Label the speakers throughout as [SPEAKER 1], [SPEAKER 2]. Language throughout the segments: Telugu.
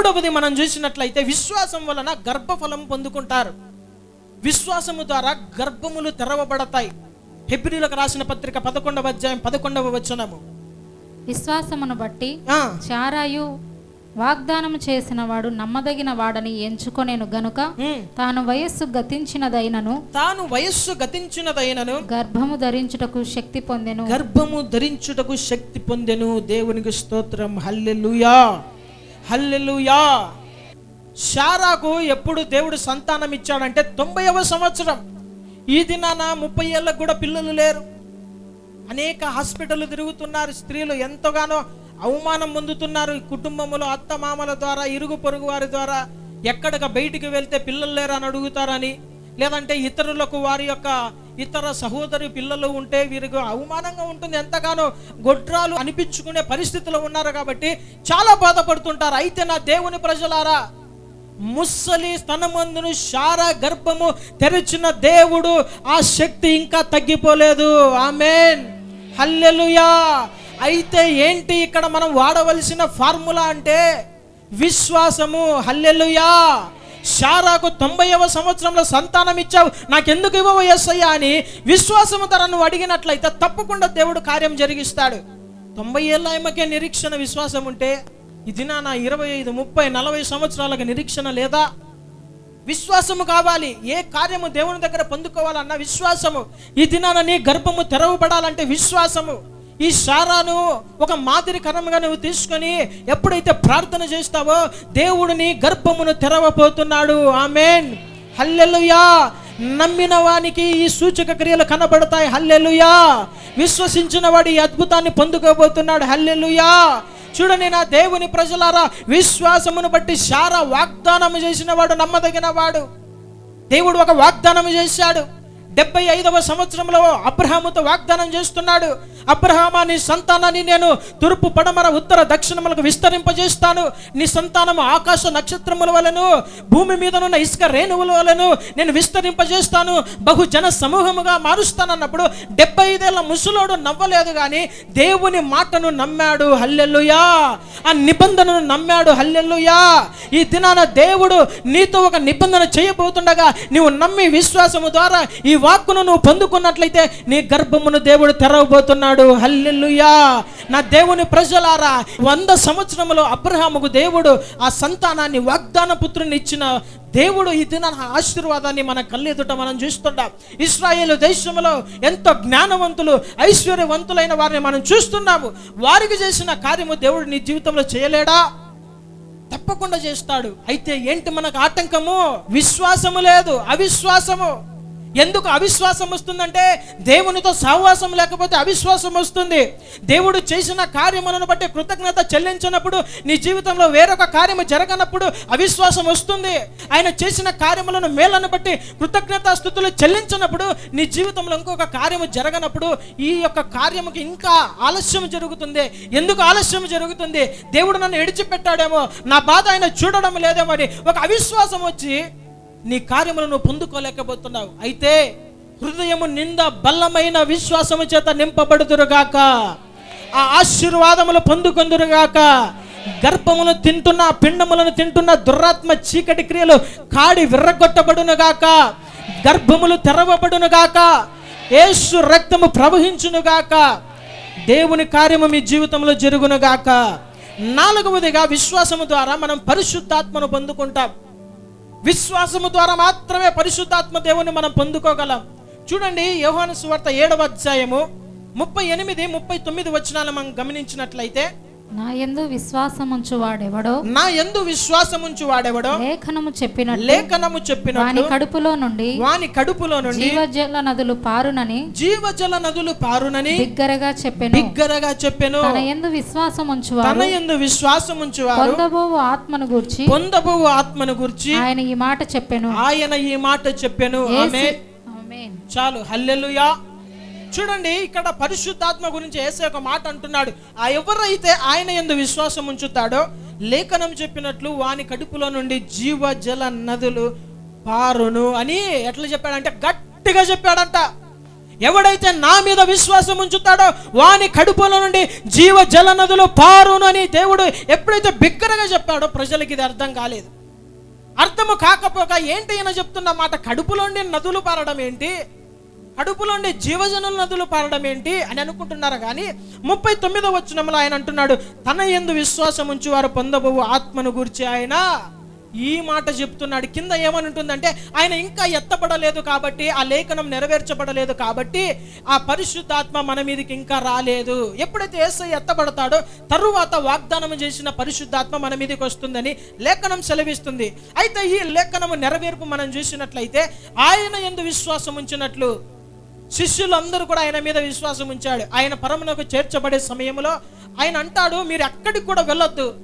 [SPEAKER 1] మూడవది మనం చూసినట్లయితే విశ్వాసం వలన గర్భఫలం పొందుకుంటారు. విశ్వాసము ద్వారా గర్భములు తెరవబడతాయి. హెబ్రిలకు రాసిన పత్రిక పదకొండవ అధ్యాయం పదకొండవ వచనము.
[SPEAKER 2] విశ్వాసమును బట్టి చారాయు వాగ్దానం చేసిన వాడు నమ్మదగిన వాడని ఎంచుకొనేను గనుక తాను వయస్సు గతించినదైనను
[SPEAKER 1] తాను వయస్సు గతించినదైనను
[SPEAKER 2] గర్భము ధరించుటకు శక్తి పొందెను.
[SPEAKER 1] గర్భము ధరించుటకు శక్తి పొందెను. దేవునికి స్తోత్రం. హల్లెలూయా. హల్లెలుయా. శారాకు ఎప్పుడు దేవుడు సంతానం ఇచ్చాడంటే తొంభైవ సంవత్సరం. ఈ దినాన ముప్పై ఏళ్ళకు కూడా పిల్లలు లేరు. అనేక హాస్పిటల్ తిరుగుతున్నారు స్త్రీలు ఎంతగానో అవమానం పొందుతున్నారు. ఈ కుటుంబంలో అత్త మామల ద్వారా ఇరుగు పొరుగు వారి ద్వారా ఎక్కడికి బయటికి వెళ్తే పిల్లలు లేరు అని అడుగుతారని లేదంటే ఇతరులకు వారి యొక్క ఇతర సహోదరి పిల్లలు ఉంటే వీరికి అవమానంగా ఉంటుంది. ఎంతగానో గొడ్రాలు అనిపించుకునే పరిస్థితిలో ఉన్నారు కాబట్టి చాలా బాధపడుతుంటారు. అయితే నా దేవుని ప్రజలారా ముస్సలి స్తనమందును శార గర్భము తెరిచిన దేవుడు ఆ శక్తి ఇంకా తగ్గిపోలేదు. ఆమెన్. హల్లెలుయా. అయితే ఏంటి ఇక్కడ మనం వాడవలసిన ఫార్ములా అంటే విశ్వాసము. హల్లెలుయా. శారాకు తొంభైవ సంవత్సరంలో సంతానం ఇచ్చావు. నాకెందుకు ఇవ్వవు ఎస్సయ్యా అని విశ్వాసము ధర నువ్వు అడిగినట్లయితే తప్పకుండా దేవుడు కార్యం జరిగిస్తాడు. తొంభై ఏళ్ళ ఆయమకే నిరీక్షణ విశ్వాసం ఉంటే ఇది నా ఇరవై ఐదు ముప్పై నలభై సంవత్సరాలకు నిరీక్షణ లేదా? విశ్వాసము కావాలి. ఏ కార్యము దేవుని దగ్గర పొందుకోవాలన్న విశ్వాసము. ఈ దినాన నీ గర్భము తెరవబడాలంటే విశ్వాసము. ఈ శారాను ఒక మాదిరికరంగా నువ్వు తీసుకొని ఎప్పుడైతే ప్రార్థన చేస్తావో దేవుడిని గర్భమును తెరవబోతున్నాడు. ఆమెన్. హల్లెలుయా. నమ్మిన వానికి ఈ సూచక క్రియలు కనబడతాయి. హల్లెలుయా. విశ్వసించిన వాడు ఈ అద్భుతాన్ని పొందుకోబోతున్నాడు. హల్లెలుయా. చూడండి నా దేవుని ప్రజలారా విశ్వాసమును బట్టి శారా వాగ్దానం చేసిన వాడు నమ్మదగిన వాడు. దేవుడు ఒక వాగ్దానం చేశాడు. డెబ్బై ఐదవ సంవత్సరంలో అబ్రహాముతో వాగ్దానం చేస్తున్నాడు. అబ్రహామా నీ సంతానాన్ని నేను తూర్పు పడమర ఉత్తర దక్షిణములకు విస్తరింపజేస్తాను. నీ సంతానము ఆకాశ నక్షత్రముల వలెను భూమి మీదనున్న ఇసుక రేణువుల వలెను నేను విస్తరింపజేస్తాను. బహు జన సమూహముగా మారుస్తానన్నప్పుడు డెబ్బై ఐదేళ్ళ ముసలోడు నవ్వలేదు కానీ దేవుని మాటను నమ్మాడు. హల్లెల్లుయా ఆ నిబంధనను నమ్మాడు. హల్లెల్లుయా ఈ దినాన దేవుడు నీతో ఒక నిబంధన చేయబోతుండగా నీవు నమ్మి విశ్వాసము ద్వారా ఈ వాక్కును నువ్వు పొందుకున్నట్లయితే నీ గర్భమును దేవుడు తెరవబోతున్నాడు. హల్లెల్లుయా నా దేవుని ప్రజలారా వంద సంవత్సరములో అబ్రహాముకు దేవుడు ఆ సంతానాన్ని వాగ్దాన పుత్రుని ఇచ్చిన దేవుడు ఈ దిన ఆశీర్వాదాన్ని మన కళ్ళెదుట మనం చూస్తుంటాం. ఇస్రాయేల్ దేశంలో ఎంతో జ్ఞానవంతులు ఐశ్వర్యవంతులైన వారిని మనం చూస్తున్నాము. వారికి చేసిన కార్యము దేవుడు నీ జీవితంలో చేయలేడా? తప్పకుండా చేస్తాడు. అయితే ఏంటి మనకు ఆటంకము? విశ్వాసము లేదు అవిశ్వాసము. ఎందుకు అవిశ్వాసం వస్తుందంటే దేవునితో సహవాసం లేకపోతే అవిశ్వాసం వస్తుంది. దేవుడు చేసిన కార్యములను బట్టి కృతజ్ఞత చెల్లించినప్పుడు నీ జీవితంలో వేరొక కార్యము జరగనప్పుడు అవిశ్వాసం వస్తుంది. ఆయన చేసిన కార్యములను మేలను బట్టి కృతజ్ఞత స్థుతులు చెల్లించినప్పుడు నీ జీవితంలో ఇంకొక కార్యము జరగనప్పుడు ఈ యొక్క కార్యముకి ఇంకా ఆలస్యం జరుగుతుంది. ఎందుకు ఆలస్యం జరుగుతుంది? దేవుడు నన్ను విడిచిపెట్టాడేమో. నా బాధ ఆయన చూడడం లేదేమో అని ఒక అవిశ్వాసం వచ్చి నీ కార్యములను పొందుకోలేకపోతున్నావు. అయితే హృదయము నిండా బలమైన విశ్వాసము చేత నింపబడుదురుగాక. ఆ ఆశీర్వాదములు పొందుకొందురుగాక. గర్భమును తింటున్న పిండములను తింటున్న దురాత్మ చీకటి క్రియలు కాడి విర్రగొట్టబడునుగాక. గర్భములు తెరవబడునుగాక. యేసు రక్తము ప్రవహించునుగాక. దేవుని కార్యము మీ జీవితంలో జరుగునుగాక. నాలుగవదిగా విశ్వాసము ద్వారా మనం పరిశుద్ధాత్మను పొందుకుంటాం. విశ్వాసము ద్వారా మాత్రమే పరిశుద్ధాత్మ దేవుని మనం పొందుకోగలం. చూడండి యోహాను సువార్త ఏడవ అధ్యాయము ముప్పై ఎనిమిది ముప్పై తొమ్మిది వచనాలు మనం గమనించినట్లయితే
[SPEAKER 2] నా యందు విశ్వాసముంచు వాడెవడో?
[SPEAKER 1] నా ఎందు విశ్వాసముంచు వాడెవడో?
[SPEAKER 2] లేఖనము చెప్పినట్టు
[SPEAKER 1] లేఖనము
[SPEAKER 2] వాని
[SPEAKER 1] చెప్పినట్లు
[SPEAKER 2] కడుపులో నుండి
[SPEAKER 1] వాని కడుపులో నుండి
[SPEAKER 2] జీవజల నదులు పారునని
[SPEAKER 1] జీవజల నదులు పారునని
[SPEAKER 2] బిగ్గరగా చెప్పెను.
[SPEAKER 1] బిగ్గరగా చెప్పెను.
[SPEAKER 2] తన యందు విశ్వాసముంచు
[SPEAKER 1] తన
[SPEAKER 2] వారు
[SPEAKER 1] ఎందు విశ్వాసముంచు వారు
[SPEAKER 2] పొందబోవు ఆత్మను గూర్చి
[SPEAKER 1] పొందబోవు ఆత్మను గురించి
[SPEAKER 2] ఆయన ఈ మాట చెప్పెను.
[SPEAKER 1] ఆయన ఈ మాట చెప్పెను. ఆమె. చాలు. హల్లెలూయా. చూడండి ఇక్కడ పరిశుద్ధాత్మ గురించి ఏసే ఒక మాట అంటున్నాడు. ఆ ఎవరైతే ఆయన ఎందు విశ్వాసం ఉంచుతాడో లేఖనం చెప్పినట్లు వాని కడుపులో నుండి జీవ జల నదులు పారును అని ఎట్లా చెప్పాడంటే గట్టిగా చెప్పాడంట. ఎవడైతే నా మీద విశ్వాసం ఉంచుతాడో వాని కడుపులో నుండి జీవ జల నదులు పారును అని దేవుడు ఎప్పుడైతే బిగ్గరగా చెప్పాడో ప్రజలకి ఇది అర్థం కాలేదు. అర్థము కాకపోక ఏంటి ఈయన చెప్తున్న మాట కడుపులోండి నదులు పారడం ఏంటి? కడుపులోండి జీవజనుల నదులు పారడం ఏంటి అని అనుకుంటున్నారు? కానీ ముప్పై తొమ్మిదో వచ్చినములో ఆయన అంటున్నాడు తన ఎందు విశ్వాసం ఉంచి వారు పొందబోవు ఆత్మను గురించి ఆయన ఈ మాట చెప్తున్నాడు. కింద ఏమని ఉంటుందంటే ఆయన ఇంకా ఎత్తబడలేదు కాబట్టి ఆ లేఖనం నెరవేర్చబడలేదు కాబట్టి ఆ పరిశుద్ధాత్మ మన మీదకి ఇంకా రాలేదు. ఎప్పుడైతే ఏసై ఎత్తబడతాడో తరువాత వాగ్దానం చేసిన పరిశుద్ధాత్మ మన మీదకి వస్తుందని లేఖనం సెలవిస్తుంది. అయితే ఈ లేఖనము నెరవేర్పు మనం చూసినట్లయితే ఆయన ఎందు విశ్వాసం ఉంచినట్లు శిష్యులందరూ కూడా ఆయన మీద విశ్వాసం ఉంచాడు. ఆయన పరమునకు చేర్చబడే సమయంలో ఆయన అంటాడు మీరు ఎక్కడికి కూడా వెళ్ళొద్దు.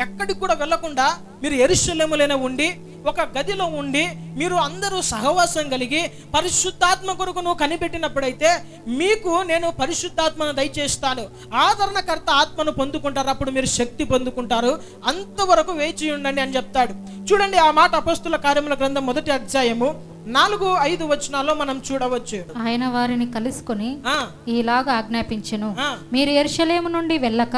[SPEAKER 1] ఎక్కడికి కూడా వెళ్ళకుండా మీరు ఎరుశల్యములైన ఉండి ఒక గదిలో ఉండి మీరు అందరూ సహవాసం కలిగి పరిశుద్ధాత్మ కొరకు నువ్వు కనిపెట్టినప్పుడైతే మీకు నేను పరిశుద్ధాత్మను దయచేస్తాను. ఆదరణకర్త ఆత్మను పొందుకుంటారు. అప్పుడు మీరు శక్తి పొందుకుంటారు. అంతవరకు వేచి ఉండండి అని చెప్తాడు. చూడండి ఆ మాట అపస్తుల కార్యముల గ్రంథం మొదటి అధ్యాయము నాలుగు ఐదు వచనాల్లో మనం చూడవచ్చు.
[SPEAKER 2] ఆయన వారిని కలుసుకొని
[SPEAKER 1] ఆ,
[SPEAKER 2] ఈలాగా ఆజ్ఞాపించెను. మీరు ఎరుషలేము నుండి వెళ్ళక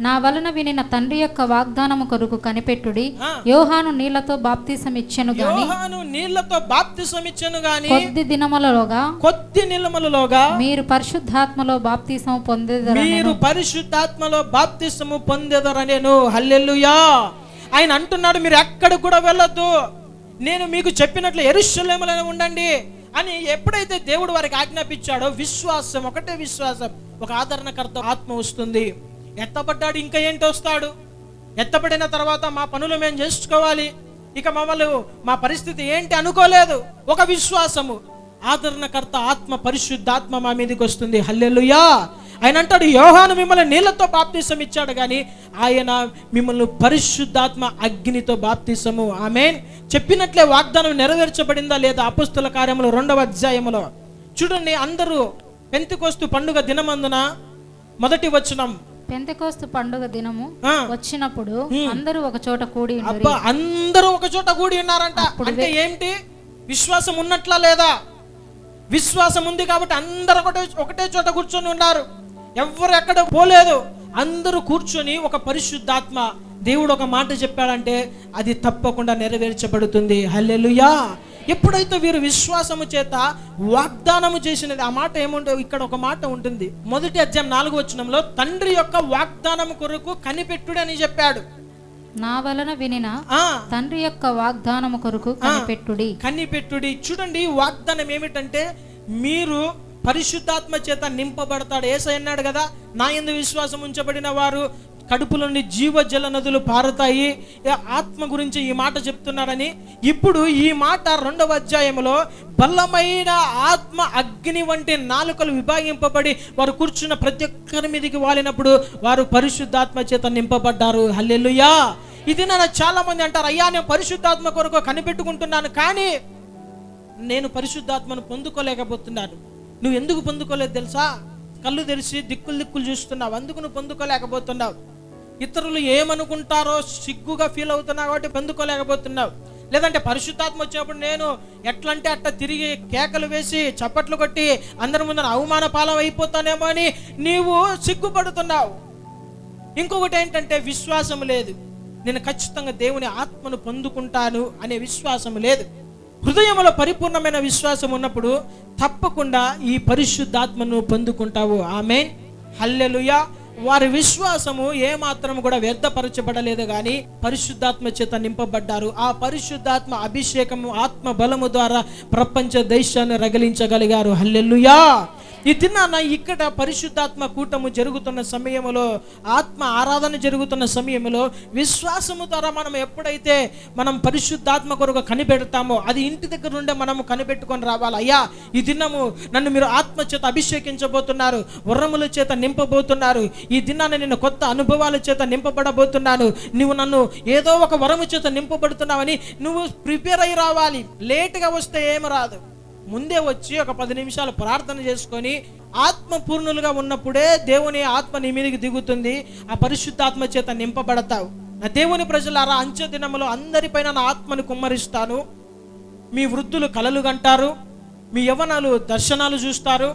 [SPEAKER 2] నా వలన వినిన తండ్రి యొక్క వాగ్దానము కొరకు కనిపెట్టుడి. యోహాను నీళ్ళతో బాప్తీసం ఇచ్చెను గాని
[SPEAKER 1] యోహాను నీళ్ళతో బాప్తిసం ఇచ్చెను గాని
[SPEAKER 2] కొద్ది దినములలోగా
[SPEAKER 1] కొద్ది నిలమలులోగా
[SPEAKER 2] మీరు పరిశుద్ధాత్మలో బాప్తీసం పొందేదరని
[SPEAKER 1] మీరు పరిశుద్ధాత్మలో బాప్తిసము పొందేదరనేను. హల్లెలూయా. ఆయన అంటున్నాడు మీరు ఎక్కడ కూడా వెళ్ళొద్దు. నేను మీకు చెప్పినట్లు ఎరుశలేములను ఉండండి అని ఎప్పుడైతే దేవుడు వారికి ఆజ్ఞాపించాడో విశ్వాసం ఒకటే విశ్వాసం ఒక ఆదరణకర్త ఆత్మ వస్తుంది. ఎత్తపడ్డాడు ఇంకా ఏంటి వస్తాడు? ఎత్తపడిన తర్వాత మా పనులు మేము చేసుకోవాలి. ఇక మమ్మల్ని మా పరిస్థితి ఏంటి అనుకోలేదు. ఒక విశ్వాసము. ఆదరణకర్త ఆత్మ పరిశుద్ధాత్మ మా మీదకి వస్తుంది. హల్లెలుయా! ఆయన అంటాడు యోహాను మిమ్మల్ని నీళ్ళతో బాప్తీసం ఇచ్చాడు కానీ ఆయన మిమ్మల్ని పరిశుద్ధాత్మ అగ్నితో బాప్తీసము. ఆమెన్. చెప్పినట్లే వాగ్దానం నెరవేర్చబడిందా లేదా అపుస్తుల కార్యములు రెండవ అధ్యాయములో? చూడండి అందరూ పెంతికొస్తు పండుగ దినమందున మొదటి వచనం.
[SPEAKER 2] పెంతెకోస్తు పండుగ దినము వచ్చినప్పుడు అందరూ ఒక చోట కూడి.
[SPEAKER 1] అబ్బా అందరూ ఒక చోట కూడి ఉన్నారంట. అంటే ఏంటి? విశ్వాసం ఉన్నట్లా లేదా? విశ్వాసం ఉంది కాబట్టి అందరూ ఒకటే ఒకటే చోట కూర్చొని ఉన్నారు. ఎవరు ఎక్కడ పోలేదు. అందరూ కూర్చొని ఒక పరిశుద్ధాత్మ దేవుడు ఒక మాట చెప్పాడంటే అది తప్పకుండా నెరవేర్చబడుతుంది. హల్లెలూయా. ఎప్పుడైతే వీరు విశ్వాసము చేత వాగ్దానము చేసినది ఆ మాట ఏముంటో ఇక్కడ ఒక మాట ఉంటుంది. మొదటి అధ్యాయం నాలుగు వచనంలో తండ్రి యొక్క వాగ్దానం కొరకు కనిపెట్టుడు అని చెప్పాడు.
[SPEAKER 2] నా వలన వినిన తండ్రి యొక్క వాగ్దానము కొరకు కనిపెట్టుడి.
[SPEAKER 1] కనిపెట్టుడి. చూడండి వాగ్దానం ఏమిటంటే మీరు పరిశుద్ధాత్మ చేత నింపబడతాడు. ఏసై అన్నాడు కదా నా ఎందు విశ్వాసం ఉంచబడిన వారు కడుపులోని నుండి జీవజల నదులు పారుతాయి ఆత్మ గురించి ఈ మాట చెప్తున్నాడని ఇప్పుడు ఈ మాట రెండవ అధ్యాయంలో బలమైన ఆత్మ అగ్ని వంటి నాలుకలు విభాగింపబడి వారు కూర్చున్న ప్రతి ఒక్కరి మీదకి వాలినప్పుడు వారు పరిశుద్ధాత్మ చేత నింపబడ్డారు. హల్లెలూయా. ఇది నన్ను చాలా మంది అంటారు అయ్యా నేను పరిశుద్ధాత్మ కొరకు కనిపెట్టుకుంటున్నాను కానీ నేను పరిశుద్ధాత్మను పొందుకోలేకపోతున్నాను. నువ్వు ఎందుకు పొందుకోలేదు తెలుసా? కళ్ళు తెరిచి దిక్కులు దిక్కులు చూస్తున్నావు అందుకు నువ్వు పొందుకోలేకపోతున్నావు. ఇతరులు ఏమనుకుంటారో సిగ్గుగా ఫీల్ అవుతున్నావు కాబట్టి పొందుకోలేకపోతున్నావు. లేదంటే పరిశుద్ధాత్మ వచ్చినప్పుడు నేను ఎట్లంటే అట్లా తిరిగి కేకలు వేసి చప్పట్లు కొట్టి అందరి ముందర అవమాన పాలం అయిపోతానేమో అని నీవు సిగ్గుపడుతున్నావు. ఇంకొకటి ఏంటంటే విశ్వాసం లేదు. నేను ఖచ్చితంగా దేవుని ఆత్మను పొందుకుంటాను అనే విశ్వాసం లేదు. హృదయంలో పరిపూర్ణమైన విశ్వాసం ఉన్నప్పుడు తప్పకుండా ఈ పరిశుద్ధాత్మను పొందుకుంటావు. ఆమె హల్లెలుయా. వారి విశ్వాసము ఏ మాత్రం కూడా వ్యర్థపరచబడలేదు కానీ పరిశుద్ధాత్మ చేత నింపబడ్డారు. ఆ పరిశుద్ధాత్మ అభిషేకము ఆత్మ బలము ద్వారా ప్రపంచ దేశాన్ని రగిలించగలిగారు. హల్లెల్లుయా ఈ దినాన ఇక్కడ పరిశుద్ధాత్మ కూటము జరుగుతున్న సమయంలో ఆత్మ ఆరాధన జరుగుతున్న సమయంలో విశ్వాసము ద్వారా మనం ఎప్పుడైతే మనం పరిశుద్ధాత్మ కొరకు కనిపెడతామో అది ఇంటి దగ్గర నుండే మనము కనిపెట్టుకొని రావాలి. అయ్యా ఈ దినము నన్ను మీరు ఆత్మ చేత అభిషేకించబోతున్నారు వరముల చేత నింపబోతున్నారు. ఈ దినాన నేను కొత్త అనుభవాల చేత నింపబడబోతున్నాను. నువ్వు నన్ను ఏదో ఒక వరము చేత నింపబడుతున్నావని నువ్వు ప్రిపేర్ అయి రావాలి. లేట్గా వస్తే ఏమి రాదు. ముందే వచ్చి ఒక పది నిమిషాలు ప్రార్థన చేసుకొని ఆత్మ పూర్ణులుగా ఉన్నప్పుడే దేవుని ఆత్మ నీ మీదకి దిగుతుంది. ఆ పరిశుద్ధాత్మ చేత నింపబడతావు. నా దేవుని ప్రజలారా అంచె దినములో అందరిపైన నా ఆత్మను కుమ్మరిస్తాను. మీ వృద్ధులు కలలు కంటారు. మీ యవనాలు దర్శనాలు చూస్తారు.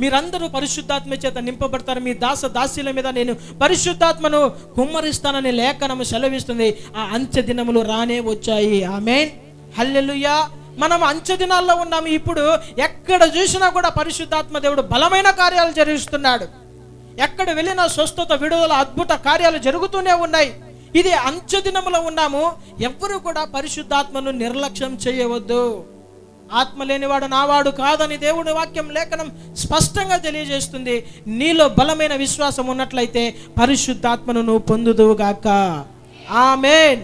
[SPEAKER 1] మీరందరూ పరిశుద్ధాత్మ చేత నింపబడతారు. మీ దాస దాసీల మీద నేను పరిశుద్ధాత్మను కుమ్మరిస్తానని లేఖనము సెలవిస్తుంది. ఆ అంచె దినములు రానే వచ్చాయి. ఆమెన్. హల్లెలుయా. మనం అంచె దినాల్లో ఉన్నాము ఇప్పుడు ఎక్కడ చూసినా కూడా పరిశుద్ధాత్మ దేవుడు బలమైన కార్యాలు జరిగిస్తున్నాడు. ఎక్కడ వెళ్ళినా స్వస్థత విడుదల అద్భుత కార్యాలు జరుగుతూనే ఉన్నాయి. ఇది అంచె దినములో ఉన్నాము. ఎవ్వరూ కూడా పరిశుద్ధాత్మను నిర్లక్ష్యం చేయవద్దు. ఆత్మ లేనివాడు నావాడు కాదని దేవుని వాక్యం లేఖనం స్పష్టంగా తెలియజేస్తుంది. నీలో బలమైన విశ్వాసం ఉన్నట్లయితే పరిశుద్ధాత్మను నువ్వు పొందుదువుగాక. ఆమెన్.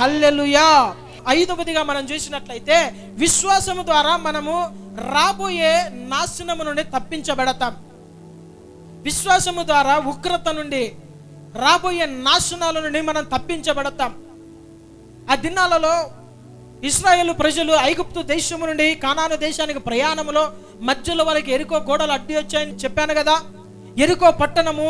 [SPEAKER 1] హల్లెలుయా. ఐదవదిగా మనం చూసినట్లయితే విశ్వాసము ద్వారా మనము రాబోయే నాశనము నుండి తప్పించబడతాం. విశ్వాసము ద్వారా ఉగ్రత నుండి రాబోయే నాశనాల నుండి మనం తప్పించబడతాం. ఆ దినాలలో ఇస్రాయేల్ ప్రజలు ఐగుప్తు దేశము నుండి కానాను దేశానికి ప్రయాణములో మధ్యలో వాళ్ళకి ఎరుకో గోడలు అడ్డి వచ్చాయని చెప్పాను కదా. ఎరుకో పట్టణము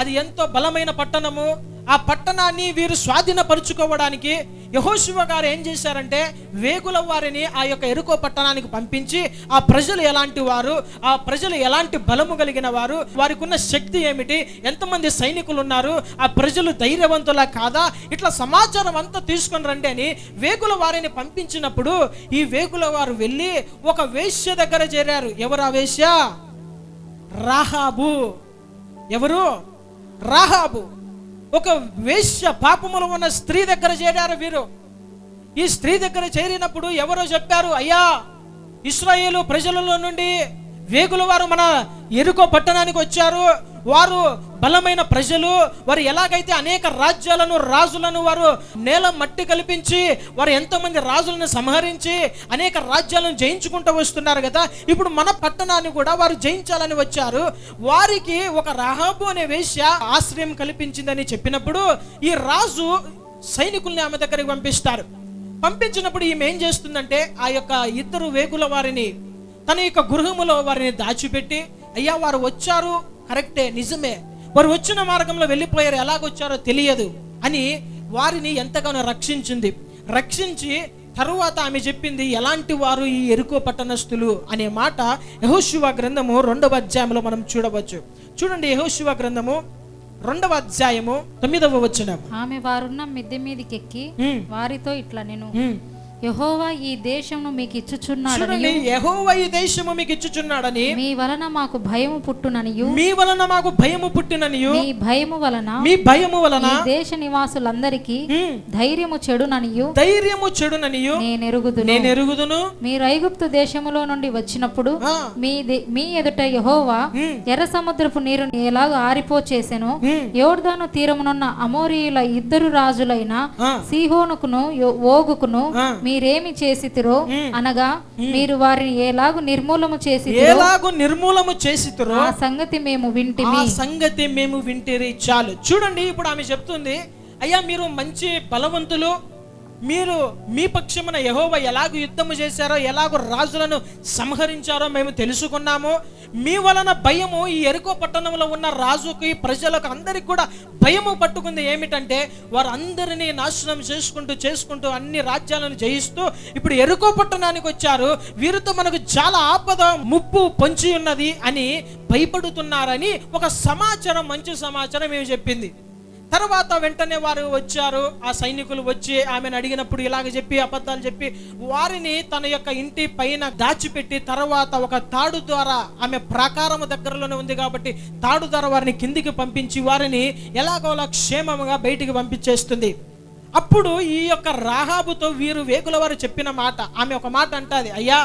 [SPEAKER 1] అది ఎంతో బలమైన పట్టణము. ఆ పట్టణాన్ని వీరు స్వాధీనపరుచుకోవడానికి యహోశివ గారు ఏం చేశారంటే వేగుల వారిని ఆ యొక్క ఎరుకో పట్టణానికి పంపించి ఆ ప్రజలు ఎలాంటి వారు ఆ ప్రజలు ఎలాంటి బలము కలిగిన వారు వారికి ఉన్న శక్తి ఏమిటి ఎంతమంది సైనికులు ఉన్నారు ఆ ప్రజలు ధైర్యవంతులా కాదా ఇట్లా సమాచారం అంతా తీసుకుని రండి అని వేగుల వారిని పంపించినప్పుడు ఈ వేగుల వారు వెళ్ళి ఒక వేశ్య దగ్గర చేరారు. ఎవరు ఆ వేశ్య? రాహాబు. ఎవరు? రాహాబు. ఒక వేశ్య పాపములు ఉన్న స్త్రీ దగ్గర చేరారు వీరు. ఈ స్త్రీ దగ్గర చేరినప్పుడు ఎవరో చెప్పారు అయ్యా ఇస్రాయేలు ప్రజలలో నుండి వేగుల వారు మన ఎరుకో పట్టణానికి వచ్చారు. వారు బలమైన ప్రజలు వారు ఎలాగైతే అనేక రాజ్యాలను రాజులను వారు నేల మట్టి కల్పించి వారు ఎంతోమంది రాజులను సంహరించి అనేక రాజ్యాలను జయించుకుంటూ వస్తున్నారు కదా ఇప్పుడు మన పట్టణాన్ని కూడా వారు జయించాలని వచ్చారు. వారికి ఒక రహాబు అనే వేశ్య ఆశ్రయం కల్పించిందని చెప్పినప్పుడు ఈ రాజు సైనికుల్ని ఆమె దగ్గరికి పంపిస్తారు. పంపించినప్పుడు ఈమె ఏం చేస్తుందంటే ఆ యొక్క ఇద్దరు వేగుల వారిని తన యొక్క గృహములో వారిని దాచిపెట్టి అయ్యా వారు వచ్చారు కరెక్టే నిజమే. వారు వచ్చిన మార్గంలో వెళ్ళిపోయారు ఎలాగొచ్చారో తెలియదు. అని వారిని ఎంతగానో రక్షించింది. రక్షించి తరువాత ఆమె చెప్పింది ఎలాంటి వారు ఈ ఎరుకో పట్టణస్థులు? అనే మాట యహోశివ గ్రంథము రెండవ అధ్యాయంలో మనం చూడవచ్చు. చూడండి యహోశివ గ్రంథము రెండవ అధ్యాయము తొమ్మిదవ వచనం.
[SPEAKER 2] ఆమె వారున్న మిద్దె మీదికెక్కి
[SPEAKER 1] ఉమ్,
[SPEAKER 2] వారితో ఇట్లా నేను. యహోవా ఈ దేశమును మీకు ఇచ్చుచున్నాడని
[SPEAKER 1] చూడండి యెహోవా ఈ దేశము మీకు ఇచ్చుచున్నాడని
[SPEAKER 2] మీ వలన మాకు భయము పుట్టుననియు.
[SPEAKER 1] మీ వలన మాకు భయము పుట్టిననియు.
[SPEAKER 2] మీ భయము వలన
[SPEAKER 1] మీ భయము వలన
[SPEAKER 2] ఈ దేశ నివాసులందరికీ ధైర్యము చెడుననియు.
[SPEAKER 1] ధైర్యము చెడుననియు.
[SPEAKER 2] నేనెరుగుదును.
[SPEAKER 1] నేను ఎరుగుదును
[SPEAKER 2] మీరు ఐగుప్తు దేశములో నుండి వచ్చినప్పుడు మీ మీ ఎదుట యహోవా ఎర్ర సముద్రపు నీరు ఎలాగ ఆరిపోచేసెను యోర్దాను తీరమునున్న అమోరీయుల ఇద్దరు రాజులైన సీహోనుకును ఓగుకును
[SPEAKER 1] ఆ.
[SPEAKER 2] మీరేమి చేసితిరో. అనగా మీరు వారిని ఎలాగు నిర్మూలము చేసి
[SPEAKER 1] ఎలాగు నిర్మూలము చేసితురో
[SPEAKER 2] ఆ సంగతి మేము
[SPEAKER 1] ఆ
[SPEAKER 2] వింటిమి
[SPEAKER 1] సంగతి మేము వింటిరి చాలు. చూడండి ఇప్పుడు ఆమె చెప్తుంది అయ్యా మీరు మంచి బలవంతులు మీరు మీ పక్షమున యహోవ ఎలాగ యుద్ధము చేశారో ఎలాగో రాజులను సంహరించారో మేము తెలుసుకున్నాము. మీ వలన భయము ఈ ఎరుకో పట్టణంలో ఉన్న రాజుకి ప్రజలకు అందరికి కూడా భయము పట్టుకుంది. ఏమిటంటే వారందరినీ నాశనం చేసుకుంటూ చేసుకుంటూ అన్ని రాజ్యాలను జయిస్తూ ఇప్పుడు ఎరుకో పట్టణానికి వచ్చారు. వీరితో మనకు చాలా ఆపద ముప్పు పొంచి ఉన్నది అని భయపడుతున్నారని ఒక సమాచారం మంచి సమాచారం ఏమి చెప్పింది. తర్వాత వెంటనే వారు వచ్చారు. ఆ సైనికులు వచ్చి ఆమెను అడిగినప్పుడు ఇలాగ చెప్పి అబద్ధాలు చెప్పి వారిని తన యొక్క ఇంటి పైన దాచిపెట్టి తర్వాత ఒక తాడు ద్వారా ఆమె ప్రాకారము దగ్గరలోనే ఉంది కాబట్టి తాడు ద్వారా వారిని కిందికి పంపించి వారిని ఎలాగోలా క్షేమంగా బయటికి పంపించేస్తుంది. అప్పుడు ఈ యొక్క రాహాబుతో వీరు వేగుల వారు చెప్పిన మాట ఆమె ఒక మాట అంటది అయ్యా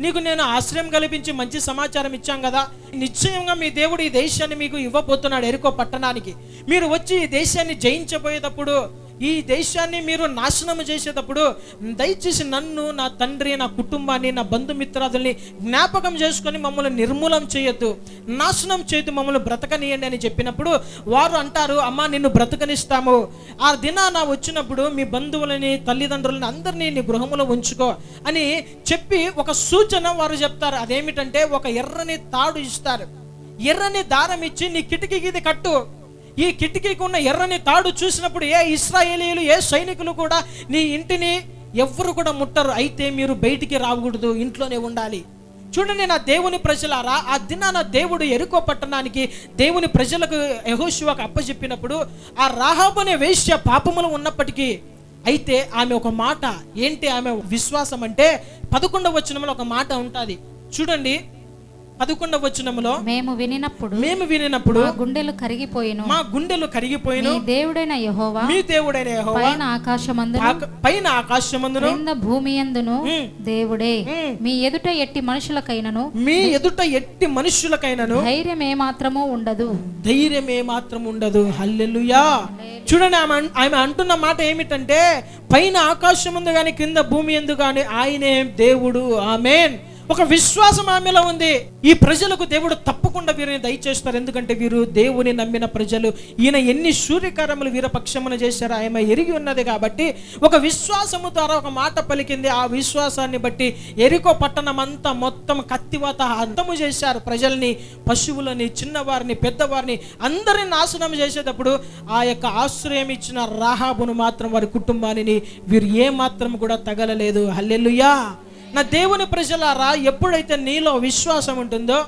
[SPEAKER 1] నీకు నేను ఆశ్రయం కల్పించి మంచి సమాచారం ఇచ్చాం కదా. నిశ్చయంగా మీ దేవుడు ఈ దేశాన్ని మీకు ఇవ్వబోతున్నాడు ఎరుకో పట్టణానికి. మీరు వచ్చి ఈ దేశాన్ని జయించబోయేటప్పుడు ఈ దేశాన్ని మీరు నాశనం చేసేటప్పుడు దయచేసి నన్ను నా తండ్రి నా కుటుంబాన్ని నా బంధుమిత్రాదుల్ని జ్ఞాపకం చేసుకొని మమ్మల్ని నిర్మూలం చేయొద్దు నాశనం చేయొద్దు మమ్మల్ని బ్రతకనియండి అని చెప్పినప్పుడు వారు అంటారు అమ్మా నిన్ను బ్రతకనిస్తాము. ఆ దినాన వచ్చినప్పుడు మీ బంధువులని తల్లిదండ్రులని అందరినీ నీ గృహములో ఉంచుకో అని చెప్పి ఒక సూచన వారు చెప్తారు. అదేమిటంటే ఒక ఎర్రని తాడు ఇస్తారు. ఎర్రని దారం ఇచ్చి నీ కిటికీకి ఇది కట్టు. ఈ కిటికీకి ఉన్న ఎర్రని తాడు చూసినప్పుడు ఏ ఇస్రాయేలీలు ఏ సైనికులు కూడా నీ ఇంటిని ఎవ్వరు కూడా ముట్టరు. అయితే మీరు బయటికి రాకూడదు ఇంట్లోనే ఉండాలి. చూడండి నా దేవుని ప్రజలారా ఆ దినాన దేవుడు ఎరుకో పట్టణానికి దేవుని ప్రజలకు యెహోషువకు అప్పచెప్పినప్పుడు ఆ రాహాబు అనే వేశ్య పాపములు ఉన్నప్పటికీ అయితే ఆమె ఒక మాట ఏంటి? ఆమె విశ్వాసం అంటే పదకొండవ వచనంలో ఒక మాట ఉంటుంది. చూడండి పదకొండవ వచనంలో
[SPEAKER 2] మేము వినినప్పుడు
[SPEAKER 1] మేము వినినప్పుడు
[SPEAKER 2] మా గుండెలు కరిగిపోయిను.
[SPEAKER 1] మా గుండెలు కరిగిపోయిన.
[SPEAKER 2] మీ దేవుడైన యెహోవా
[SPEAKER 1] మీ దేవుడైన యెహోవా
[SPEAKER 2] పైన ఆకాశమందును.
[SPEAKER 1] ఆక- పైన ఆకాశమందును.
[SPEAKER 2] క్రింద భూమి యందును
[SPEAKER 1] ఉమ్.
[SPEAKER 2] దేవుడే. మీ ఎదుట ఎట్టి మనుషులకైనను.
[SPEAKER 1] మీ ఎదుట ఎట్టి మనుష్యులకైనను
[SPEAKER 2] ధైర్యం ఏమాత్రము ఉండదు.
[SPEAKER 1] ధైర్యం ఏ మాత్రం ఉండదు. హల్లెలూయా. చూడండి ఆమె ఆమె అంటున్న మాట ఏమిటంటే పైన ఆకాశం ఉంది కానీ కింద భూమి ఎందు కానీ ఆయనే దేవుడు. ఆమెన్. ఒక విశ్వాసం ఆమెలో ఉంది. ఈ ప్రజలకు దేవుడు తప్పకుండా వీరిని దయచేస్తారు. ఎందుకంటే వీరు దేవుని నమ్మిన ప్రజలు. ఈయన ఎన్ని సూర్యకారములు వీరపక్షమున చేశారో ఆమె ఎరిగి ఉన్నది కాబట్టి ఒక విశ్వాసము ద్వారా ఒక మాట పలికింది. ఆ విశ్వాసాన్ని బట్టి ఎరికో పట్టణం అంతా మొత్తం కత్తివాత అంతము చేశారు. ప్రజల్ని పశువులని చిన్నవారిని పెద్దవారిని అందరిని నాశనం చేసేటప్పుడు ఆ యొక్క ఆశ్రయం ఇచ్చిన రాహాబును మాత్రం వారి కుటుంబాన్ని వీరు ఏ మాత్రం కూడా తగలలేదు. హల్లెలూయా! నా దేవుని ప్రజలారా ఎప్పుడైతే నీలో విశ్వాసం ఉంటుందో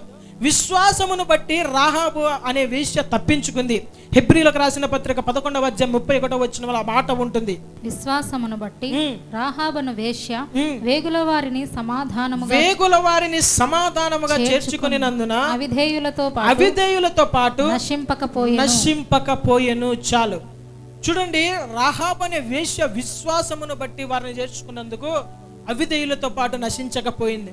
[SPEAKER 1] విశ్వాసమును బట్టి రాహాబు అనే వేశ్య తప్పించుకుంది హెబ్రిలకు రాసిన పత్రిక పదకొండవ అధ్యాయం ముప్పై ఒకటో వచ్చిన ఆ మాట ఉంటుంది
[SPEAKER 2] విశ్వాసమును బట్టి. రాహాబను వేశ్య. వేగుల వారిని సమాధానముగా
[SPEAKER 1] వేగుల వారిని సమాధానముగా చేర్చుకునినందున
[SPEAKER 2] అవిధేయులతో
[SPEAKER 1] అవిధేయులతో పాటు
[SPEAKER 2] నశింపకపోయి
[SPEAKER 1] నశింపకపోయెను చాలు చూడండి రాహాబ్ అనే వేశ్య విశ్వాసమును బట్టి వారిని చేర్చుకున్నందుకు అవిధేయులతో పాటు నశించకపోయింది.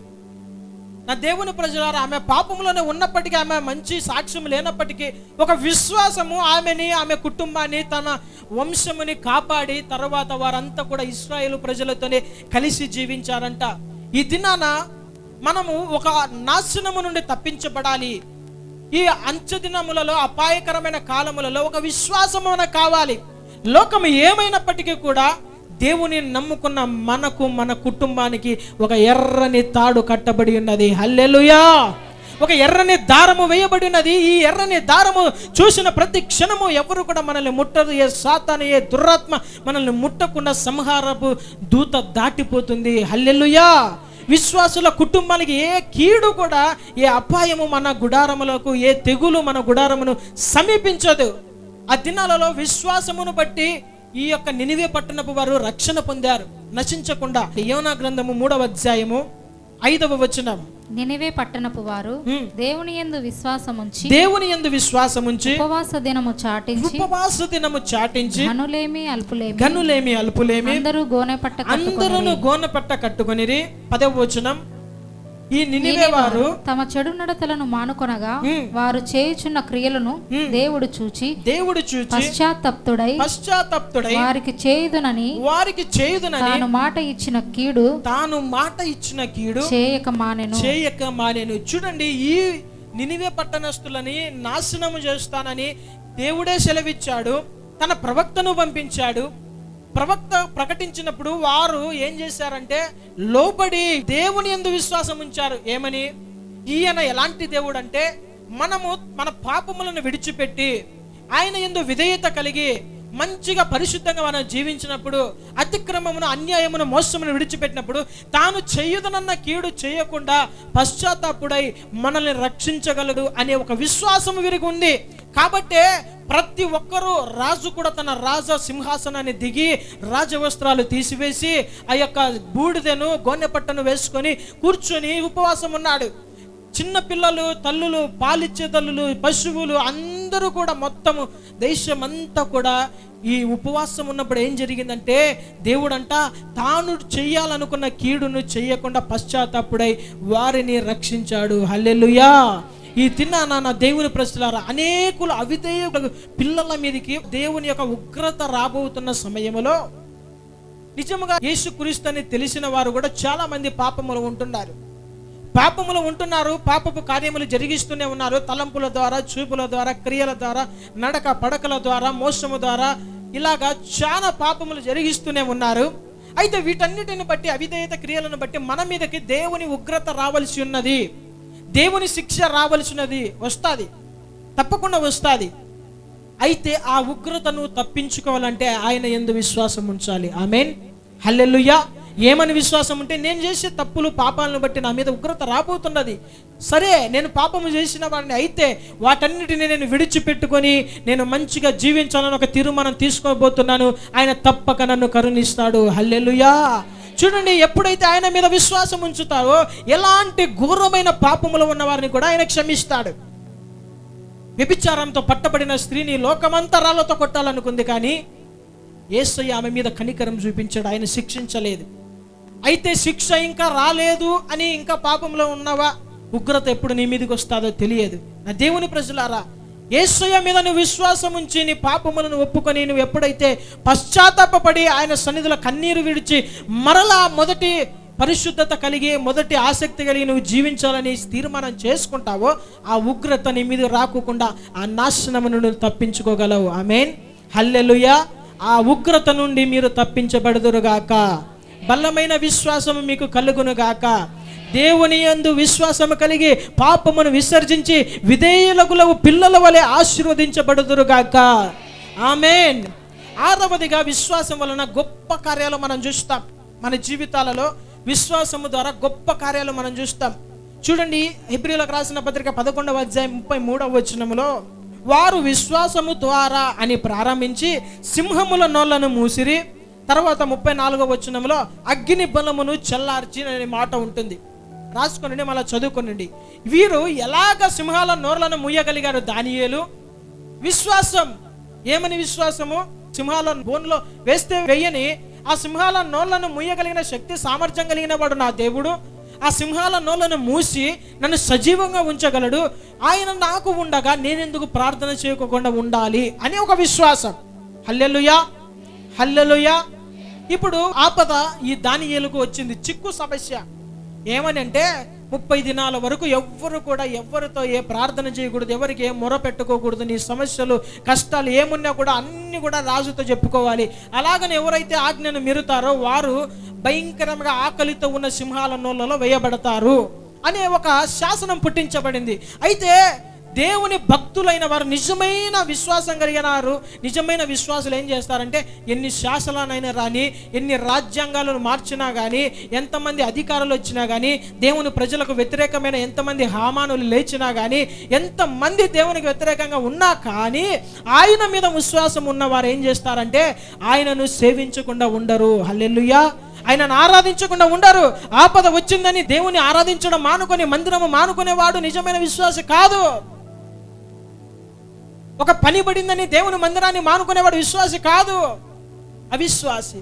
[SPEAKER 1] నా దేవుని ప్రజలారా ఆమె పాపంలోనే ఉన్నప్పటికీ ఆమె మంచి సాక్ష్యం లేనప్పటికీ ఒక విశ్వాసము ఆమెని ఆమె కుటుంబాన్ని తన వంశముని కాపాడి తర్వాత వారంతా కూడా ఇస్రాయేల్ ప్రజలతోనే కలిసి జీవించారంట. ఈ దినాన మనము ఒక నాశనము నుండి తప్పించబడాలి. ఈ అంచె దినములలో అపాయకరమైన కాలములలో ఒక విశ్వాసము మనకు కావాలి. లోకం ఏమైనప్పటికీ కూడా దేవుని నమ్ముకున్న మనకు మన కుటుంబానికి ఒక ఎర్రని తాడు కట్టబడి ఉన్నది. హల్లెలుయా! ఒక ఎర్రని దారము వేయబడి ఉన్నది. ఈ ఎర్రని దారము చూసిన ప్రతి క్షణము ఎవరు కూడా మనల్ని ముట్టరు. ఏ సాతాను ఏ దురాత్మ మనల్ని ముట్టకుండా సంహారపు దూత దాటిపోతుంది. హల్లెలుయా! విశ్వాసుల కుటుంబానికి ఏ కీడు కూడా ఏ అపాయము మన గుడారములకు ఏ తెగులు మన గుడారమును సమీపించదు. ఆ దినాలలో విశ్వాసమును బట్టి ఈ యొక్క నినివే పట్టణపు వారు రక్షణ పొందారు. నశించకుండా యోనా గ్రంథము మూడవ అధ్యాయము ఐదవ వచనం.
[SPEAKER 2] నినివే పట్టణపు వారు. దేవుని యందు విశ్వాసముంచి
[SPEAKER 1] దేవుని యందు విశ్వాసముంచి
[SPEAKER 2] ఉపవాస దినము చాటించి
[SPEAKER 1] ఉపవాస దినము చాటించి
[SPEAKER 2] ధనులేమి అల్పులేమి
[SPEAKER 1] గనులేమి అల్పులేమి
[SPEAKER 2] అందరూ గోనె పట్ట
[SPEAKER 1] అందరూ గోనెపట్ట కట్టుకొనిరి. పదవ వచనం. ఈ నినివే వారు
[SPEAKER 2] తమ చెడు నడతలను మానుకొనగా. వారు చేయుచున్న క్రియలను దేవుడు చూచి
[SPEAKER 1] దేవుడు చూచి
[SPEAKER 2] పశ్చాత్తప్తుడై
[SPEAKER 1] పశ్చాత్తప్తుడై
[SPEAKER 2] వారికి చేయుదునని
[SPEAKER 1] వారికి చేయుదునని
[SPEAKER 2] తాను మాట ఇచ్చిన కీడు
[SPEAKER 1] తాను మాట ఇచ్చిన కీడు
[SPEAKER 2] చేయక మానెను.
[SPEAKER 1] చేయక మానేను. చూడండి ఈ నినివే పట్టణస్తులని నాశనము చేస్తానని దేవుడే సెలవిచ్చాడు తన ప్రవక్తను పంపించాడు. ప్రవక్త ప్రకటించినప్పుడు వారు ఏం చేశారంటే లోబడి దేవుని ఎందు విశ్వాసం ఉంచారు. ఏమని? ఈయన ఎలాంటి దేవుడు అంటే మనము మన పాపములను విడిచిపెట్టి ఆయన ఎందు విధేయత కలిగి మంచిగా పరిశుద్ధంగా మనం జీవించినప్పుడు అతిక్రమమును అన్యాయమును మోసమును విడిచిపెట్టినప్పుడు తాను చేయుదనన్న కీడు చేయకుండా పశ్చాత్తాపుడై మనల్ని రక్షించగలడు అనే ఒక విశ్వాసం వీరికి ఉంది. కాబట్టే ప్రతి ఒక్కరూ రాజు కూడా తన రాజ సింహాసనాన్ని దిగి రాజవస్త్రాలు తీసివేసి ఆ యొక్క బూడిదను గోనెపట్టను వేసుకొని కూర్చొని ఉపవాసం ఉన్నాడు చిన్న పిల్లలు తల్లులు పాలిచ్చే తల్లులు పశువులు అందరూ కూడా మొత్తము దేశమంతా కూడా ఈ ఉపవాసం ఉన్నప్పుడు ఏం జరిగిందంటే దేవుడంట తాను చెయ్యాలనుకున్న కీడును చెయ్యకుండా పశ్చాత్తాపుడై వారిని రక్షించాడు. హల్లెలుయా! ఈ తిన్నాన నా దేవుని ప్రశ్నలారా అనేకులు అవిధేయ పిల్లల మీదకి దేవుని యొక్క ఉగ్రత రాబోతున్న సమయంలో నిజముగా యేసుక్రీస్తు అని తెలిసిన వారు కూడా చాలా మంది పాపములు ఉంటున్నారు. పాపములు ఉంటున్నారు పాపపు కార్యములు జరిగిస్తూనే ఉన్నారు. తలంపుల ద్వారా చూపుల ద్వారా క్రియల ద్వారా నడక పడకల ద్వారా మోసము ద్వారా ఇలాగా చాలా పాపములు జరిగిస్తూనే ఉన్నారు. అయితే వీటన్నిటిని బట్టి అవిధేయత క్రియలను బట్టి మన మీదకి దేవుని ఉగ్రత రావలసి ఉన్నది. దేవుని శిక్ష రావలసినది వస్తుంది. తప్పకుండా వస్తుంది. అయితే ఆ ఉగ్రతను తప్పించుకోవాలంటే ఆయన ఎందు విశ్వాసం ఉంచాలి. ఆమెన్. హల్లెలూయా. ఏమని విశ్వాసం ఉంటే నేను చేసే తప్పులు పాపాలను బట్టి నా మీద ఉగ్రత రాబోతున్నది. సరే నేను పాపము చేసిన వాడిని అయితే వాటన్నిటిని నేను విడిచిపెట్టుకొని నేను మంచిగా జీవించాలని ఒక తీర్మానం తీసుకోబోతున్నాను. ఆయన తప్పక నన్ను కరుణిస్తాడు. హల్లెలుయా. చూడండి ఎప్పుడైతే ఆయన మీద విశ్వాసం ఉంచుతారో ఎలాంటి ఘోరమైన పాపములు ఉన్న వారిని కూడా ఆయన క్షమిస్తాడు. వ్యభిచారంతో పట్టబడిన స్త్రీని లోకమంతా రాళ్ళతో కొట్టాలనుకుంది కానీ ఏసయ్య ఆమె మీద కనికరం చూపించాడు. ఆయన శిక్షించలేదు. అయితే శిక్ష ఇంకా రాలేదు అని ఇంకా పాపంలో ఉన్నావా? ఉగ్రత ఎప్పుడు నీ మీదకి వస్తుందో తెలియదు. నా దేవుని ప్రజలారా ఏసయ్య మీద నువ్వు విశ్వాసం ఉంచి నీ పాపములను ఒప్పుకొని నువ్వు ఎప్పుడైతే పశ్చాత్తాపపడి ఆయన సన్నిధిలో కన్నీరు విడిచి మరలా మొదటి పరిశుద్ధత కలిగి మొదటి ఆసక్తి కలిగి నువ్వు జీవించాలని తీర్మానం చేసుకుంటావో ఆ ఉగ్రత నీ మీద రాకుండా ఆ నాశనమును నువ్వు తప్పించుకోగలవు. I mean hallelujah. ఆ ఉగ్రత నుండి మీరు తప్పించబడుదురుగాక. బలమైన విశ్వాసము మీకు కలుగునుగాక దేవుని యందు విశ్వాసము కలిగి పాపమును విసర్జించి విధేయులగులవు పిల్లల వలె ఆశీర్వదించబడుదురుగాక ఆమెన్. ఆరవదిగా విశ్వాసం వలన గొప్ప కార్యాలు మనం చూస్తాం. మన జీవితాలలో విశ్వాసము ద్వారా గొప్ప కార్యాలు మనం చూస్తాం. చూడండి హిబ్రిలకు రాసిన పత్రిక పదకొండవ అధ్యాయం ముప్పై మూడవ వచనములో వారు విశ్వాసము ద్వారా అని ప్రారంభించి సింహముల నోళ్ళను మూసిరి తర్వాత ముప్పై నాలుగవ వచనంలో అగ్ని బలమును చల్లార్చి అనే మాట ఉంటుంది. రాసుకొనండి మళ్ళీ చదువుకొనండి. వీరు ఎలాగ సింహాల నోర్లను మూయగలిగారు దానియేలు? విశ్వాసం. ఏమని విశ్వాసము? సింహాల బోన్లో వేస్తే వెయ్యని ఆ సింహాల నోళ్ళను మూయగలిగిన శక్తి సామర్థ్యం కలిగిన వాడు నా దేవుడు. ఆ సింహాల నోళ్ళను మూసి నన్ను సజీవంగా ఉంచగలడు. ఆయన నాకు ఉండగా నేనెందుకు ప్రార్థన చేయకుండా ఉండాలి? అని ఒక విశ్వాసం. హల్లెలుయా. హల్లెలుయా. ఇప్పుడు ఆపద ఈ దానియేలకు వచ్చింది. చిక్కు సమస్య. ఏమని అంటే ముప్పై దినాల వరకు ఎవ్వరు కూడా ఎవరితో ఏ ప్రార్థన చేయకూడదు ఎవరికి ఏ మొర పెట్టుకోకూడదు నీ సమస్యలు కష్టాలు ఏమున్నా కూడా అన్ని కూడా రాజుతో చెప్పుకోవాలి. అలాగని ఎవరైతే ఆజ్ఞను మిరుతారో వారు భయంకరంగా ఆకలితో ఉన్న సింహాల నోళ్ళలో వేయబడతారు అనే ఒక శాసనం పుట్టించబడింది. అయితే దేవుని భక్తులైన వారు నిజమైన విశ్వాసం కలిగిన వారు నిజమైన విశ్వాసులు ఏం చేస్తారంటే ఎన్ని శాసనాలైనా రాని ఎన్ని రాజ్యాంగాలను మార్చినా కానీ ఎంతమంది అధికారులు వచ్చినా కానీ దేవుని ప్రజలకు వ్యతిరేకమైన ఎంతమంది హామానులు లేచినా కానీ ఎంతమంది దేవునికి వ్యతిరేకంగా ఉన్నా కానీ ఆయన మీద విశ్వాసం ఉన్నవారు ఏం చేస్తారంటే ఆయనను సేవించకుండా ఉండరు. హల్లెల్లుయా ఆయనను ఆరాధించకుండా ఉండరు. ఆపద వచ్చిందని దేవుని ఆరాధించడం మానుకొని మందిరము మానుకునేవాడు నిజమైన విశ్వాసం కాదు. ఒక పని పడిందని దేవుని మందిరాన్ని మానుకునేవాడు విశ్వాసి కాదు. అవిశ్వాసి.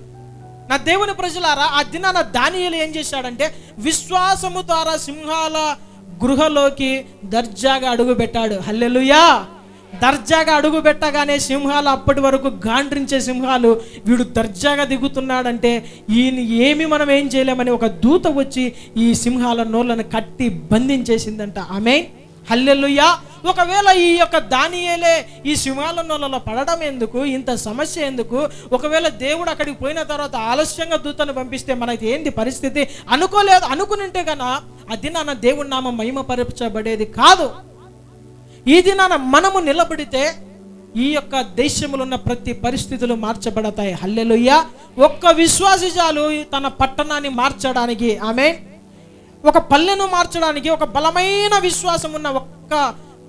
[SPEAKER 1] నా దేవుని ప్రజలారా ఆ దినాన దానియులు ఏం చేశాడంటే విశ్వాసము ద్వారా సింహాల గృహలోకి దర్జాగా అడుగు పెట్టాడు. హల్లెలుయా! దర్జాగా అడుగు పెట్టగానే సింహాలు అప్పటి వరకు గాండ్రించే సింహాలు వీడు దర్జాగా దిగుతున్నాడంటే ఈయన ఏమి మనం ఏం చేయలేమని ఒక దూత వచ్చి ఈ సింహాల నోళ్ళను కట్టి బంధించేసిందంట. ఆమె హల్లెలూయా. ఒకవేళ ఈ యొక్క దానియేలే ఈ సింహాల నోళ్ళలో పడడం ఎందుకు? ఇంత సమస్య ఎందుకు? ఒకవేళ దేవుడు అక్కడికి పోయిన తర్వాత ఆలస్యంగా దూతను పంపిస్తే మనకి ఏంది పరిస్థితి? అనుకోలేదు అనుకునింటే గన ఆ దినాన దేవుడి నామం మహిమపరచబడేది కాదు. ఈ దినాన మనము నిలబడితే ఈ యొక్క దేశంలో ఉన్న ప్రతి పరిస్థితులు మార్చబడతాయి. హల్లెలూయ. ఒక్క విశ్వాసి చాలు తన పట్టణాన్ని మార్చడానికి. ఆమె ఒక పల్లెను మార్చడానికి ఒక బలమైన విశ్వాసం ఉన్న ఒక్క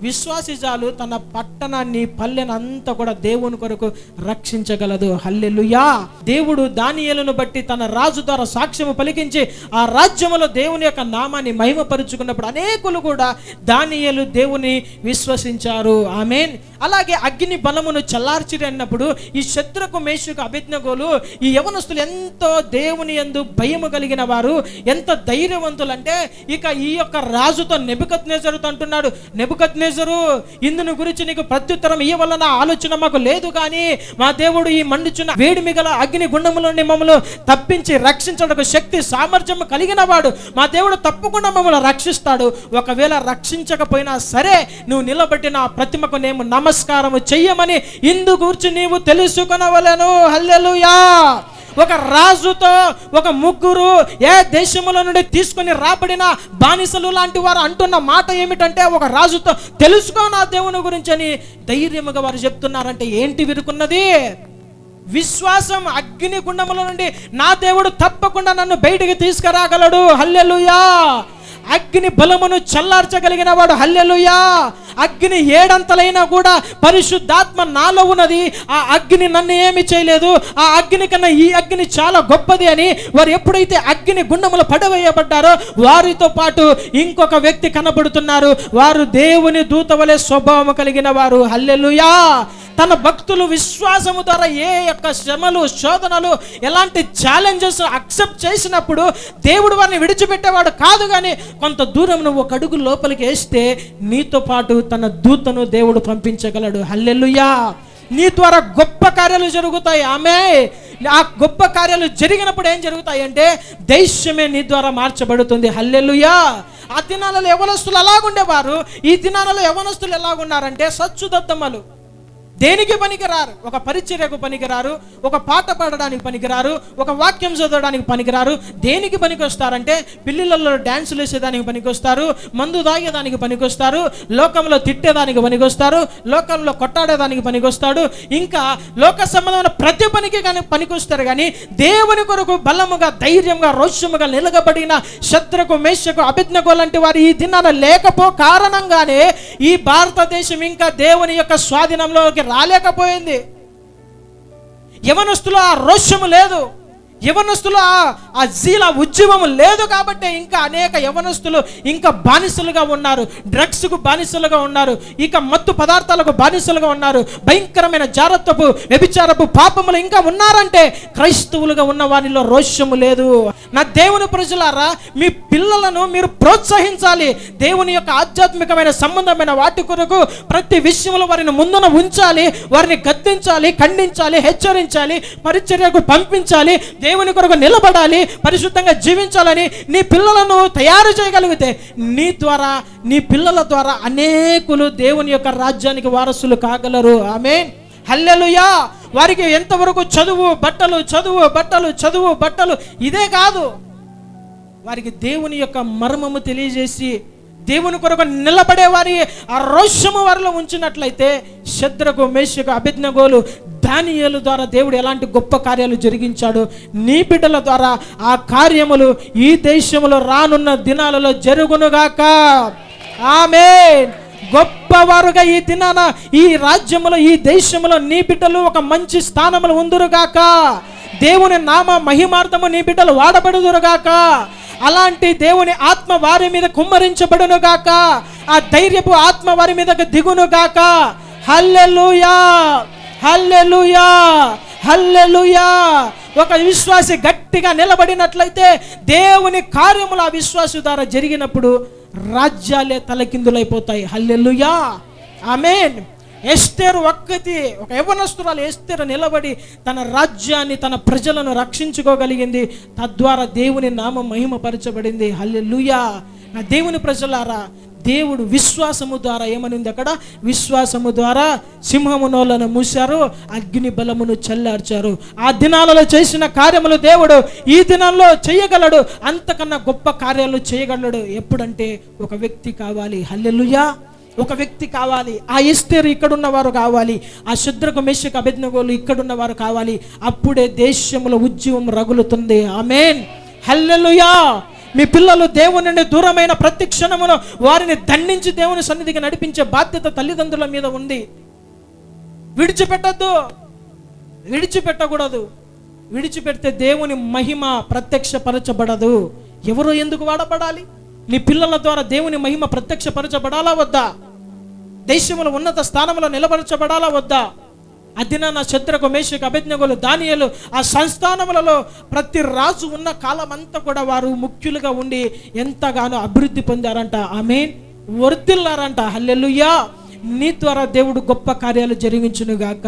[SPEAKER 1] విశ్వాసిజాలు తన పట్టణాన్ని పల్లెను అంతా కూడా దేవుని కొరకు రక్షించగలదు. హల్లెలుయా. దేవుడు దానియలను బట్టి తన రాజు ద్వారా సాక్ష్యము పలికించి ఆ రాజ్యములో దేవుని యొక్క నామాన్ని మహిమపరుచుకున్నప్పుడు అనేకులు కూడా దానియలు దేవుని విశ్వసించారు. ఆమెన్. అలాగే అగ్ని బలమును చల్లార్చిరి అన్నప్పుడు ఈ శత్రుకు మేషుకు అభిజ్ఞగోలు ఈ యవనస్తులు ఎంతో దేవుని యందు భయము కలిగిన వారు ఎంత ధైర్యవంతులు అంటే ఇక ఈ యొక్క రాజుతో నెబుకత్ అంటున్నాడు నెబుకత్ నేజరు ఇందుని గురించి నీకు ప్రత్యుత్తరం ఇవ్వాలన్న ఆలోచన మాకు లేదు కానీ మా దేవుడు ఈ మండుచున్న వేడి గల అగ్ని గుండముల నుండి మమ్మల్ని తప్పించి రక్షించడానికి శక్తి సామర్థ్యం కలిగిన వాడు. మా దేవుడు తప్పకుండా మమ్మల్ని రక్షిస్తాడు. ఒకవేళ రక్షించకపోయినా సరే నువ్వు నిలబెట్టిన ఆ ప్రతిమకు నేను నమస్కారము చెయ్యమని ఇందు గురించి నీవు తెలుసుకొనవలను. హల్లెలూయా! ఒక రాజుతో ఒక ముగ్గురు ఏ దేశముల నుండి తీసుకొని రాబడిన బానిసలు లాంటి వారు అంటున్న మాట ఏమిటంటే ఒక రాజుతో తెలుసుకో నా దేవుని గురించి అని ధైర్యముగా వారు చెప్తున్నారంటే ఏంటి విరుకున్నది? విశ్వాసం అగ్ని గుండముల నుండి నా దేవుడు తప్పకుండా నన్ను బయటికి తీసుకురాగలడు. హల్లెలుయా! అగ్ని బలమును చల్లార్చగలిగిన వాడు హల్లెలుయా. అగ్ని ఏడంతలైనా కూడా పరిశుద్ధాత్మ నాలో ఉన్నది. ఆ అగ్ని నన్ను ఏమి చేయలేదు. ఆ అగ్ని కన్నా ఈ అగ్ని చాలా గొప్పది అని వారు ఎప్పుడైతే అగ్ని గుండములు పడవేయబడ్డారో వారితో పాటు ఇంకొక వ్యక్తి కనబడుతున్నారు. వారు దేవుని దూతవలే స్వభావం కలిగిన వారు హల్లెలుయా. తన భక్తులు విశ్వాసము ద్వారా ఏ యొక్క శ్రమలు శోధనలు ఎలాంటి ఛాలెంజెస్ అక్సెప్ట్ చేసినప్పుడు దేవుడు వారిని విడిచిపెట్టేవాడు కాదు కానీ కొంత దూరం నువ్వు ఒక అడుగు లోపలికి వేస్తే నీతో పాటు తన దూతను దేవుడు పంపించగలడు. హల్లెల్లుయా నీ ద్వారా గొప్ప కార్యాలు జరుగుతాయి. ఆమె! ఆ గొప్ప కార్యాలు జరిగినప్పుడు ఏం జరుగుతాయి అంటే దైశ్యమే నీ ద్వారా మార్చబడుతుంది. హల్లెలుయా! ఆ దినాలలో యవనస్తులు అలాగుండేవారు ఈ దినాలలో యవనస్తులు ఎలాగున్నారంటే సచ్చుదద్దమ్మలు దేనికి పనికిరారు? ఒక పరిచర్యకు పనికిరారు ఒక పాట పాడడానికి పనికిరారు ఒక వాక్యం చదవడానికి పనికిరారు. దేనికి పనికి వస్తారంటే పిల్లలలో డ్యాన్సులు వేసేదానికి పనికొస్తారు మందు తాగేదానికి పనికొస్తారు లోకంలో తిట్టేదానికి పనికొస్తారు లోకంలో కొట్టాడేదానికి పనికొస్తాడు. ఇంకా లోక సంబంధమైన ప్రతి పనికి కానీ పనికొస్తారు కానీ దేవుని కొరకు బలముగా ధైర్యంగా రోషముగా నిలగబడిన శత్రుకు మేషకు అభిజ్ఞకు లాంటి వారు ఈ దినాన లేకపో కారణంగానే ఈ భారతదేశం ఇంకా దేవుని యొక్క స్వాధీనంలోకి రాలేకపోయింది. యవనస్తులు ఆ రోషము లేదు. యవనస్తులు ఆ ఆ జీల ఉద్యమం లేదు కాబట్టి ఇంకా అనేక యవనస్తులు ఇంకా బానిసలుగా ఉన్నారు. డ్రగ్స్కు బానిసలుగా ఉన్నారు. ఇక మత్తు పదార్థాలకు బానిసలుగా ఉన్నారు. భయంకరమైన జారత్వపు వ్యభిచారపు పాపములు ఇంకా ఉన్నారంటే క్రైస్తవులుగా ఉన్న వారిలో రోషము లేదు. నా దేవుని ప్రజలారా మీ పిల్లలను మీరు ప్రోత్సహించాలి. దేవుని యొక్క ఆధ్యాత్మికమైన సంబంధమైన వాటి కొరకు ప్రతి విషయంలో వారిని ముందున ఉంచాలి. వారిని గద్దించాలి ఖండించాలి హెచ్చరించాలి పరిచర్యకు పంపించాలి. దేవుని కొరకు నిలబడాలి పరిశుద్ధంగా జీవించాలని నీ పిల్లలను తయారు చేయగలిగితే నీ ద్వారా నీ పిల్లల ద్వారా అనేకులు దేవుని యొక్క రాజ్యానికి వారసులు కాగలరు. ఆమె హల్లెలుయా. వారికి ఎంతవరకు చదువు బట్టలు చదువు బట్టలు చదువు బట్టలు ఇదే కాదు. వారికి దేవుని యొక్క మర్మము తెలియజేసి దేవుని కొరకు నిలబడే వారి ఆ రోషము వారిలో ఉంచినట్లయితే శద్రకు మేషకు అభిజ్ఞగోలు దానియలు ద్వారా దేవుడు ఎలాంటి గొప్ప కార్యాలు జరిగించాడు? నీ బిడ్డల ద్వారా ఆ కార్యములు ఈ దేశంలో రానున్న దినాలలో జరుగునుగాక. ఆమె గొప్పవారుగా ఈ దినాన ఈ రాజ్యములో ఈ దేశంలో నీ బిడ్డలు ఒక మంచి స్థానములు ఉందురుగాక. దేవుని నామ మహిమార్థము నీ బిడ్డలు వాడబడుదురుగాక. అలాంటి దేవుని ఆత్మ వారి మీద కుమ్మరించబడునుగాక ఆ ధైర్యపు ఆత్మ వారి మీదకు దిగును గాక. హల్లెలుయా! హల్లెలూయా! హల్లెలూయా! ఒక విశ్వాసి గట్టిగా నిలబడినట్లయితే దేవుని కార్యములు ఆ విశ్వాసు ద్వారా జరిగినప్పుడు రాజ్యాలే తలకిందులైపోతాయి. హల్లెలూయా! ఆమెన్. ఎస్తేరు ఒక్కతి ఒక యవనస్తురాలు ఎస్తేరు నిలబడి తన రాజ్యాన్ని తన ప్రజలను రక్షించుకోగలిగింది. తద్వారా దేవుని నామ మహిమపరచబడింది. హల్లెలూయా. నా దేవుని ప్రజలారా దేవుడు విశ్వాసము ద్వారా ఏమనింది అక్కడ? విశ్వాసము ద్వారా సింహము నోలను మూశారు అగ్ని బలమును చల్లార్చారు. ఆ దినాలలో చేసిన కార్యములు దేవుడు ఈ దినాల్లో చేయగలడు. అంతకన్నా గొప్ప కార్యాలు చేయగలడు. ఎప్పుడంటే ఒక వ్యక్తి కావాలి. హల్లెలుయా. ఒక వ్యక్తి కావాలి ఆ ఎస్తేరు ఇక్కడున్నవారు కావాలి ఆ శుద్రకు మెషకు అభిజ్ఞగోలు ఇక్కడున్నవారు కావాలి అప్పుడే దేశంలో ఉద్యమం రగులుతుంది. ఆమెన్. హల్లెలుయా. మీ పిల్లలు దేవుని నుండి దూరమైన ప్రతి క్షణమును వారిని దండించి దేవుని సన్నిధికి నడిపించే బాధ్యత తల్లిదండ్రుల మీద ఉంది. విడిచిపెట్టద్దు. విడిచిపెట్టకూడదు. విడిచిపెడితే దేవుని మహిమ ప్రత్యక్షపరచబడదు. ఎవరు ఎందుకు వాడబడాలి? నీ పిల్లల ద్వారా దేవుని మహిమ ప్రత్యక్షపరచబడాలా వద్దా? దేశంలో ఉన్నత స్థానంలో నిలబరచబడాలా వద్దా? అదిన నా శత్రుకు మేషకు అభిజ్ఞగులు దానియలు ఆ సంస్థానములలో ప్రతి రాజు ఉన్న కాలం అంతా కూడా వారు ముఖ్యులుగా ఉండి ఎంతగానో అభివృద్ధి పొందారంట. ఆమె వర్తిల్లారంట హల్లెలూయా. నీ ద్వారా దేవుడు గొప్ప కార్యాలు జరిగించునుగాక.